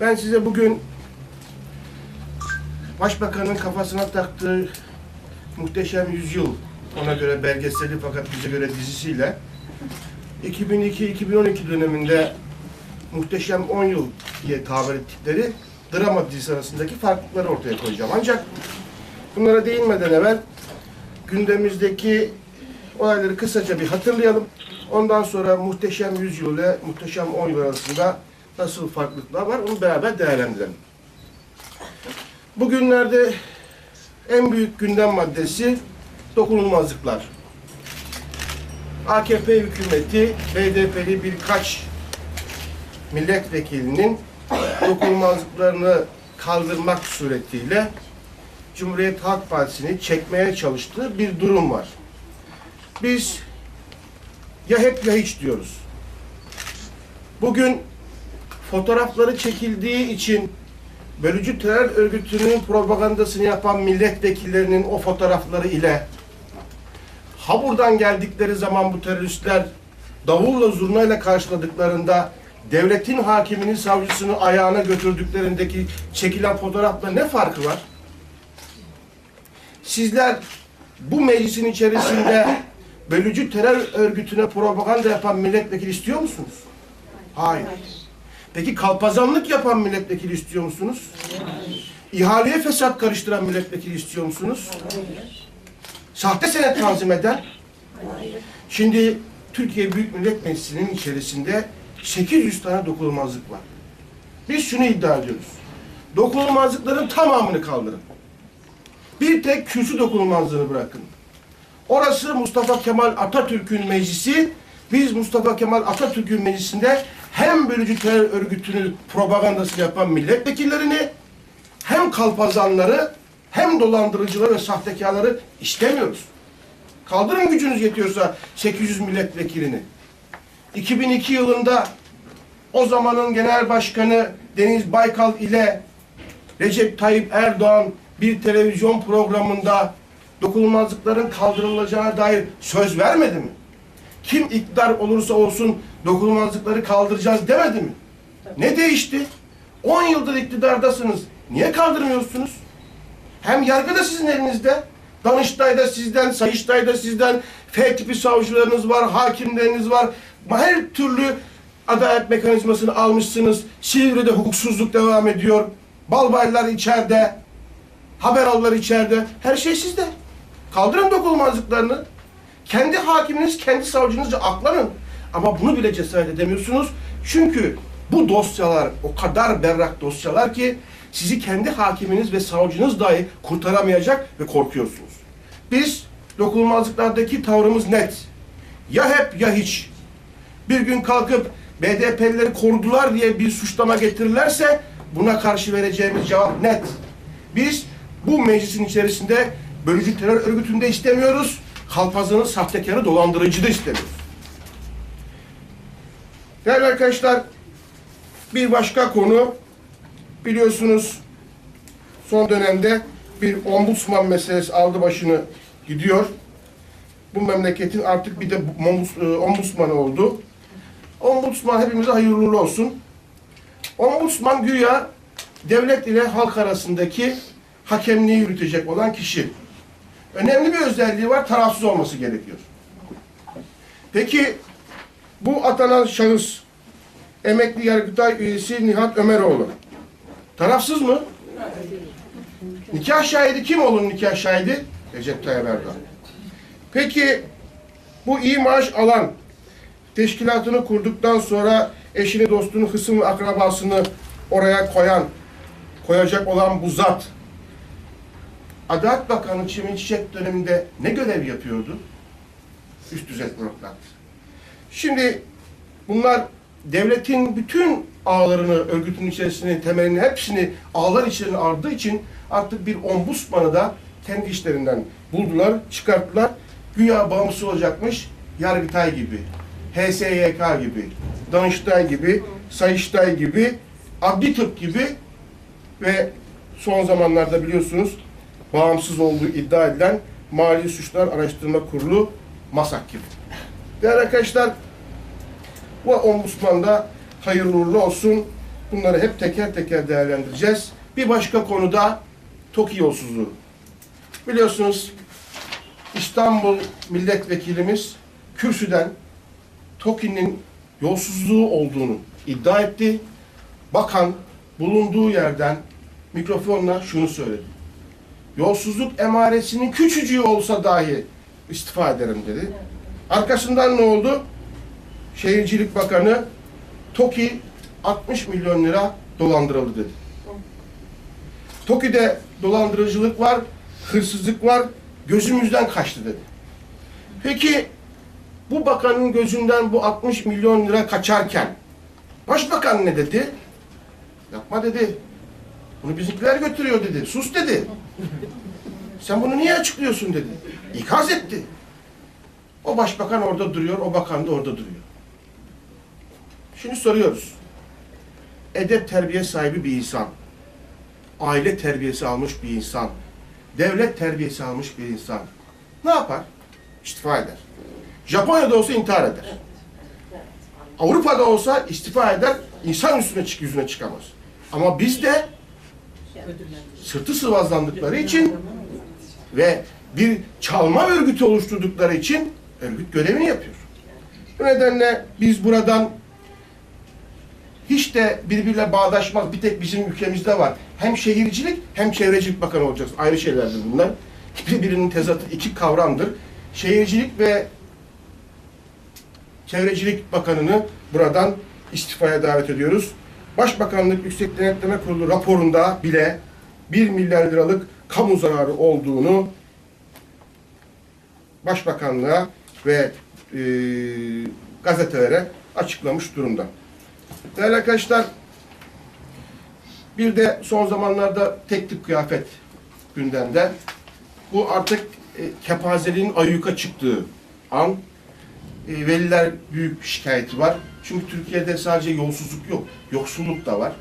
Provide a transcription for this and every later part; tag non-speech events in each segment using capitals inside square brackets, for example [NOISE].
Ben size bugün Başbakanın kafasına taktığı Muhteşem Yüzyıl, ona göre belgeseli fakat bize göre dizisiyle 2002-2012 döneminde Muhteşem 10 Yıl diye tabir ettikleri drama dizisi arasındaki farklılıkları ortaya koyacağım. Ancak bunlara değinmeden evvel gündemimizdeki olayları kısaca bir hatırlayalım. Ondan sonra Muhteşem Yüzyıl ile Muhteşem 10 Yıl arasında nasıl farklılıklar var onu beraber değerlendirelim. Bugünlerde en büyük gündem maddesi dokunulmazlıklar. AKP hükümeti HDP'li birkaç milletvekilinin dokunulmazlıklarını kaldırmak suretiyle Cumhuriyet Halk Partisi'ni çekmeye çalıştığı bir durum var. Biz ya hep ya hiç diyoruz. Bugün fotoğrafları çekildiği için bölücü terör örgütünün propagandasını yapan milletvekillerinin o fotoğrafları ile ha buradan geldikleri zaman bu teröristler davulla zurnayla karşıladıklarında devletin hakiminin savcısını ayağına götürdüklerindeki çekilen fotoğrafla ne farkı var? Sizler bu meclisin içerisinde bölücü terör örgütüne propaganda yapan milletvekili istiyor musunuz? Hayır. Peki kalpazanlık yapan milletvekili istiyor musunuz? İhaleye fesat karıştıran milletvekili istiyor musunuz? Sahte senet tanzim eden? Şimdi Türkiye Büyük Millet Meclisi'nin içerisinde 800 tane dokunulmazlık var. Biz şunu iddia ediyoruz. Dokunulmazlıkların tamamını kaldırın. Bir tek kürsü dokunulmazlığını bırakın. Orası Mustafa Kemal Atatürk'ün meclisi. Biz Mustafa Kemal Atatürk'ün meclisinde hem bölücü terör örgütünün propagandasını yapan milletvekillerini hem kalpazanları hem dolandırıcıları ve sahtekarları istemiyoruz. Kaldırın gücünüz yetiyorsa 800 milletvekilini. 2002 yılında o zamanın genel başkanı Deniz Baykal ile Recep Tayyip Erdoğan bir televizyon programında dokunulmazlıkların kaldırılacağına dair söz vermedi mi? Kim iktidar olursa olsun dokunulmazlıkları kaldıracağız demedi mi? Ne değişti? 10 yıldır iktidardasınız. Niye kaldırmıyorsunuz? Hem yargı da sizin elinizde. Danıştay'da sizden, Sayıştay'da sizden, F tipi savcılarınız var, hakimleriniz var. Her türlü adalet mekanizmasını almışsınız. Silivri'de hukuksuzluk devam ediyor. Balbaylar içeride. Haberallar içeride. Her şey sizde. Kaldırın dokunulmazlıklarını. Kendi hakiminiz, kendi savcınızca aklanın. Ama bunu bile cesaret edemiyorsunuz. Çünkü bu dosyalar o kadar berrak dosyalar ki sizi kendi hakiminiz ve savcınız dahi kurtaramayacak ve korkuyorsunuz. Biz dokunulmazlıklardaki tavrımız net. Ya hep ya hiç. Bir gün kalkıp BDP'lileri korudular diye bir suçlama getirirlerse buna karşı vereceğimiz cevap net. Biz bu meclisin içerisinde bölücü terör örgütünde istemiyoruz. Kalpazanın sahtekarı dolandırıcı da istemiyoruz. Değerli arkadaşlar, bir başka konu biliyorsunuz son dönemde bir ombudsman meselesi aldı başını gidiyor. Bu memleketin artık bir de e, ombudsmanı oldu. Ombudsman hepimize hayırlı olsun. Ombudsman güya devlet ile halk arasındaki hakemliği yürütecek olan kişi. Önemli bir özelliği var, tarafsız olması gerekiyor. Peki bu atanan şahıs emekli Yargıtay üyesi Nihat Ömeroğlu. Tarafsız mı? Nikah şahidi kim olur nikah şahidi? Recep Tayyip Erdoğan. Peki bu iyi maaş alan teşkilatını kurduktan sonra eşini, dostunu, hısım ve akrabasını oraya koyan, koyacak olan bu zat Adalet Bakanı Çimin Çiçek döneminde ne görev yapıyordu? Üst düzey bürokrat. Şimdi bunlar devletin bütün ağlarını, örgütün içerisini, temelini, hepsini ağlar içerisine ardığı için artık bir ombudsmanı da kendi işlerinden buldular, çıkarttılar. Güya bağımsız olacakmış, Yargıtay gibi, HSYK gibi, Danıştay gibi, Sayıştay gibi, Adli Tıp gibi ve son zamanlarda biliyorsunuz bağımsız olduğu iddia edilen Mali Suçlar Araştırma Kurulu MASAK gibi. Değerli arkadaşlar, bu ombudsman da hayırlı uğurlu olsun. Bunları hep teker teker değerlendireceğiz. Bir başka konuda TOKİ yolsuzluğu. Biliyorsunuz İstanbul milletvekilimiz kürsüden TOKİ'nin yolsuzluğu olduğunu iddia etti. Bakan bulunduğu yerden mikrofonla şunu söyledi. Yolsuzluk emaresinin küçücüğü olsa dahi istifa ederim dedi. Arkasından ne oldu? Şehircilik Bakanı TOKİ 60 milyon lira dolandırıldı dedi. TOKİ'de dolandırıcılık var, hırsızlık var, gözümüzden kaçtı dedi. Peki bu bakanın gözünden bu 60 milyon lira kaçarken başbakan ne dedi? Yapma dedi. Bunu bizimkiler götürüyor dedi. Sus dedi. Sen bunu niye açıklıyorsun dedi. İkaz etti. O başbakan orada duruyor, o bakan da orada duruyor. Şimdi soruyoruz. Edep terbiye sahibi bir insan, aile terbiyesi almış bir insan, devlet terbiyesi almış bir insan ne yapar? İstifa eder. Japonya'da olsa intihar eder. Avrupa'da olsa istifa eder, insan üstüne çık yüzüne çıkamaz. Ama bizde sırtı sıvazlandıkları için ve bir çalma örgütü oluşturdukları için örgüt görevini yapıyor. Bu nedenle biz buradan hiç de birbiriyle bağdaşmaz. Bir tek bizim ülkemizde var. Hem şehircilik hem çevrecilik bakanı olacaksın. Ayrı şeylerdir bunlar. [LAUGHS] Birbirinin tezatı iki kavramdır. Şehircilik ve Çevrecilik Bakanı'nı buradan istifaya davet ediyoruz. Başbakanlık Yüksek Denetleme Kurulu raporunda bile 1 milyar liralık kamu zararı olduğunu Başbakanlığa ve e, gazetelere açıklamış durumda. Değerli arkadaşlar, bir de son zamanlarda tek tip kıyafet gündemde. Bu artık e, kepazeliğin ayyuka çıktığı an. E, veliler büyük şikayeti var. Çünkü Türkiye'de sadece yolsuzluk yok, yoksulluk da var.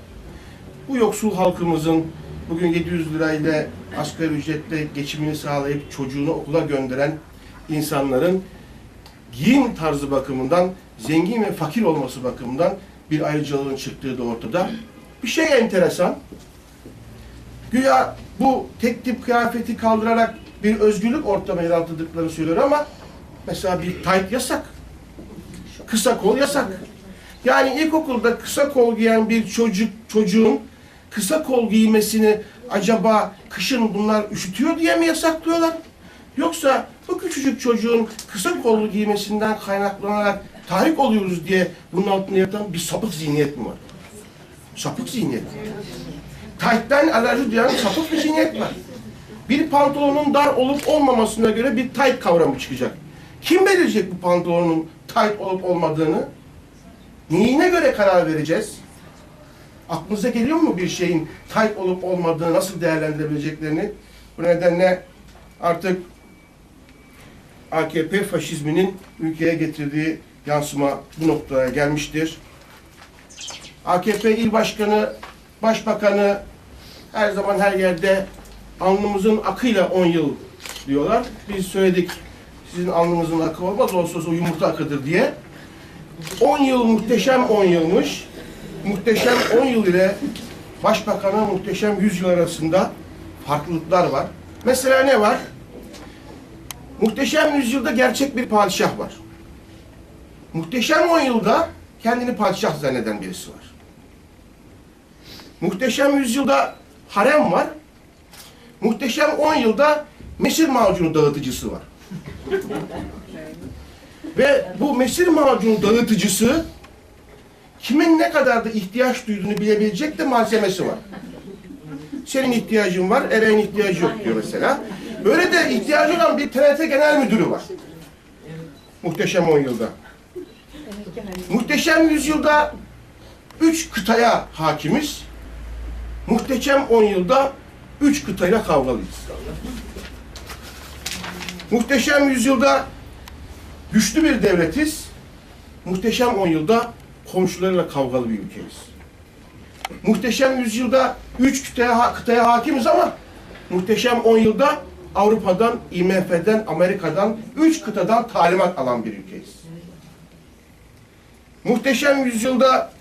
Bu yoksul halkımızın bugün 700 lirayla asgari ücretle geçimini sağlayıp çocuğunu okula gönderen insanların giyim tarzı bakımından zengin ve fakir olması bakımından bir ayrıcalığın çıktığı da ortada. Bir şey enteresan. Güya bu tek tip kıyafeti kaldırarak bir özgürlük ortamı yaratıldıklarını söylüyor ama mesela bir tayt yasak. Kısa kol yasak. Yani ilkokulda kısa kol giyen bir çocuk çocuğun kısa kol giymesini acaba kışın bunlar üşütüyor diye mi yasaklıyorlar? Yoksa bu küçücük çocuğun kısa kollu giymesinden kaynaklanarak tahrik oluyoruz diye bunun altında yatan bir sapık zihniyet mi var? Sapık zihniyet. Tayttan alerji duyan sapık bir zihniyet var. Bir pantolonun dar olup olmamasına göre bir tayt kavramı çıkacak. Kim belirleyecek bu pantolonun tayt olup olmadığını? Neyine göre karar vereceğiz? Aklınıza geliyor mu bir şeyin tayt olup olmadığını, nasıl değerlendirebileceklerini? Bu nedenle artık AKP faşizminin ülkeye getirdiği yansıma bu noktaya gelmiştir. AKP il başkanı, başbakanı her zaman her yerde alnımızın akıyla 10 yıl diyorlar. Biz söyledik sizin alnınızın akı olmaz olsa o yumurta akıdır diye. 10 yıl muhteşem 10 yılmış. Muhteşem 10 yıl ile başbakana muhteşem 100 yıl arasında farklılıklar var. Mesela ne var? Muhteşem yüzyılda gerçek bir padişah var. Muhteşem 10 yılda kendini padişah zanneden birisi var. Muhteşem yüzyılda harem var. Muhteşem 10 yılda mesir macunu dağıtıcısı var. Ve bu mesir macunu dağıtıcısı kimin ne kadar da ihtiyaç duyduğunu bilebilecek de malzemesi var. Senin ihtiyacın var, Eren'in ihtiyacı yok diyor mesela. Böyle de ihtiyacı olan bir TRT Genel Müdürü var. Muhteşem 10 yılda. Muhteşem yüzyılda üç kıtaya hakimiz. Muhteşem 10 yılda üç kıtayla kavgalıyız. Muhteşem yüzyılda güçlü bir devletiz. Muhteşem 10 yılda komşularıyla kavgalı bir ülkeyiz. Muhteşem yüzyılda üç kıtaya, kıtaya hakimiz ama muhteşem 10 yılda Avrupa'dan, IMF'den, Amerika'dan, üç kıtadan talimat alan bir ülkeyiz. Muhteşem yüzyılda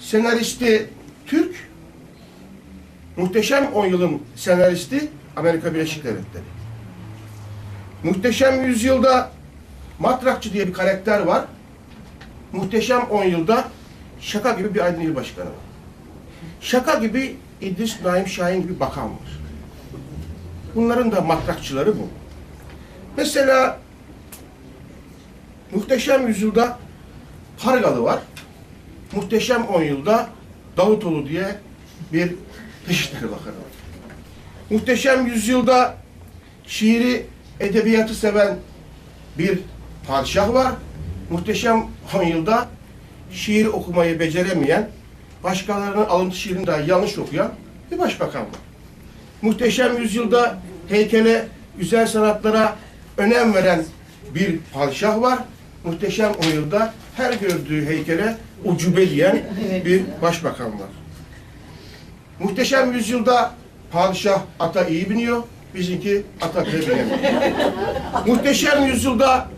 senaristi Türk, Muhteşem 10 yılın senaristi Amerika Birleşik Devletleri. Muhteşem Yüzyılda Matrakçı diye bir karakter var. Muhteşem 10 yılda şaka gibi bir Aydın İl Başkanı var. Şaka gibi İdris Naim Şahin gibi bakan var. Bunların da matrakçıları bu. Mesela Muhteşem Yüzyılda Pargalı var. Muhteşem 10 yılda Davutoğlu diye bir Dışişleri Bakanı var. Muhteşem Yüzyılda şiiri, edebiyatı seven bir padişah var. Muhteşem 10 yılda şiir okumayı beceremeyen, başkalarının alıntı şiirini dahi yanlış okuyan bir başbakan var. Muhteşem Yüzyılda heykele, güzel sanatlara önem veren bir padişah var. Muhteşem 10 yılda her gördüğü heykele ucube diyen bir başbakan var. Muhteşem Yüzyılda padişah ata iyi biniyor, bizimki ata binemiyor. [LAUGHS] Muhteşem Yüzyılda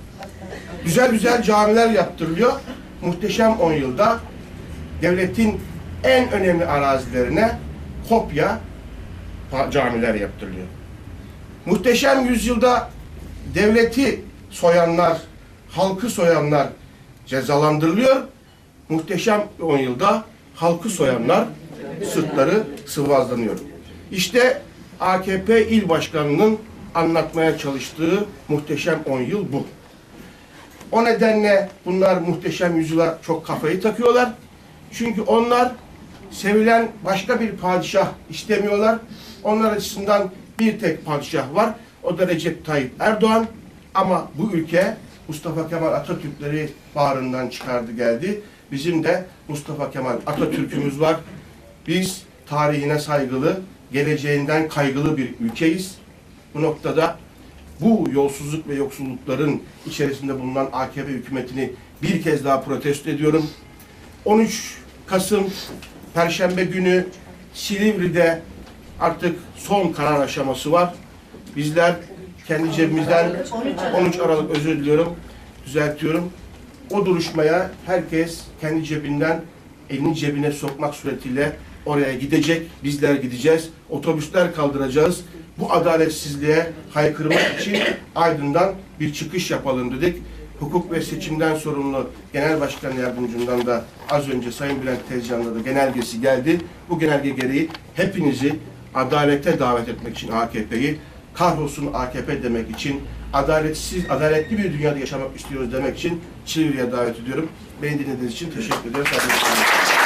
güzel güzel camiler yaptırılıyor. Muhteşem 10 yılda devletin en önemli arazilerine kopya camiler yaptırılıyor. Muhteşem yüzyılda devleti soyanlar, halkı soyanlar cezalandırılıyor. Muhteşem 10 yılda halkı soyanlar sırtları sıvazlanıyor. İşte AKP il başkanının anlatmaya çalıştığı muhteşem 10 yıl bu. O nedenle bunlar muhteşem yüzyıla çok kafayı takıyorlar. Çünkü onlar sevilen başka bir padişah istemiyorlar. Onlar açısından bir tek padişah var. O da Recep Tayyip Erdoğan. Ama bu ülke Mustafa Kemal Atatürk'leri bağrından çıkardı geldi. Bizim de Mustafa Kemal Atatürk'ümüz var. Biz tarihine saygılı, geleceğinden kaygılı bir ülkeyiz. Bu noktada bu yolsuzluk ve yoksullukların içerisinde bulunan AKP hükümetini bir kez daha protesto ediyorum. 13 Kasım Perşembe günü Silivri'de artık son karar aşaması var. Bizler kendi cebimizden 13 Aralık özür diliyorum, düzeltiyorum. O duruşmaya herkes kendi cebinden elini cebine sokmak suretiyle oraya gidecek. Bizler gideceğiz. Otobüsler kaldıracağız. Bu adaletsizliğe haykırmak için Aydın'dan bir çıkış yapalım dedik. Hukuk ve seçimden sorumlu Genel Başkan Yardımcımdan da az önce Sayın Bülent Tezcan'da da genelgesi geldi. Bu genelge gereği hepinizi adalete davet etmek için AKP'yi, kahrolsun AKP demek için, adaletsiz, adaletli bir dünyada yaşamak istiyoruz demek için Çivri'ye davet ediyorum. Beni dinlediğiniz için teşekkür sunuyorum.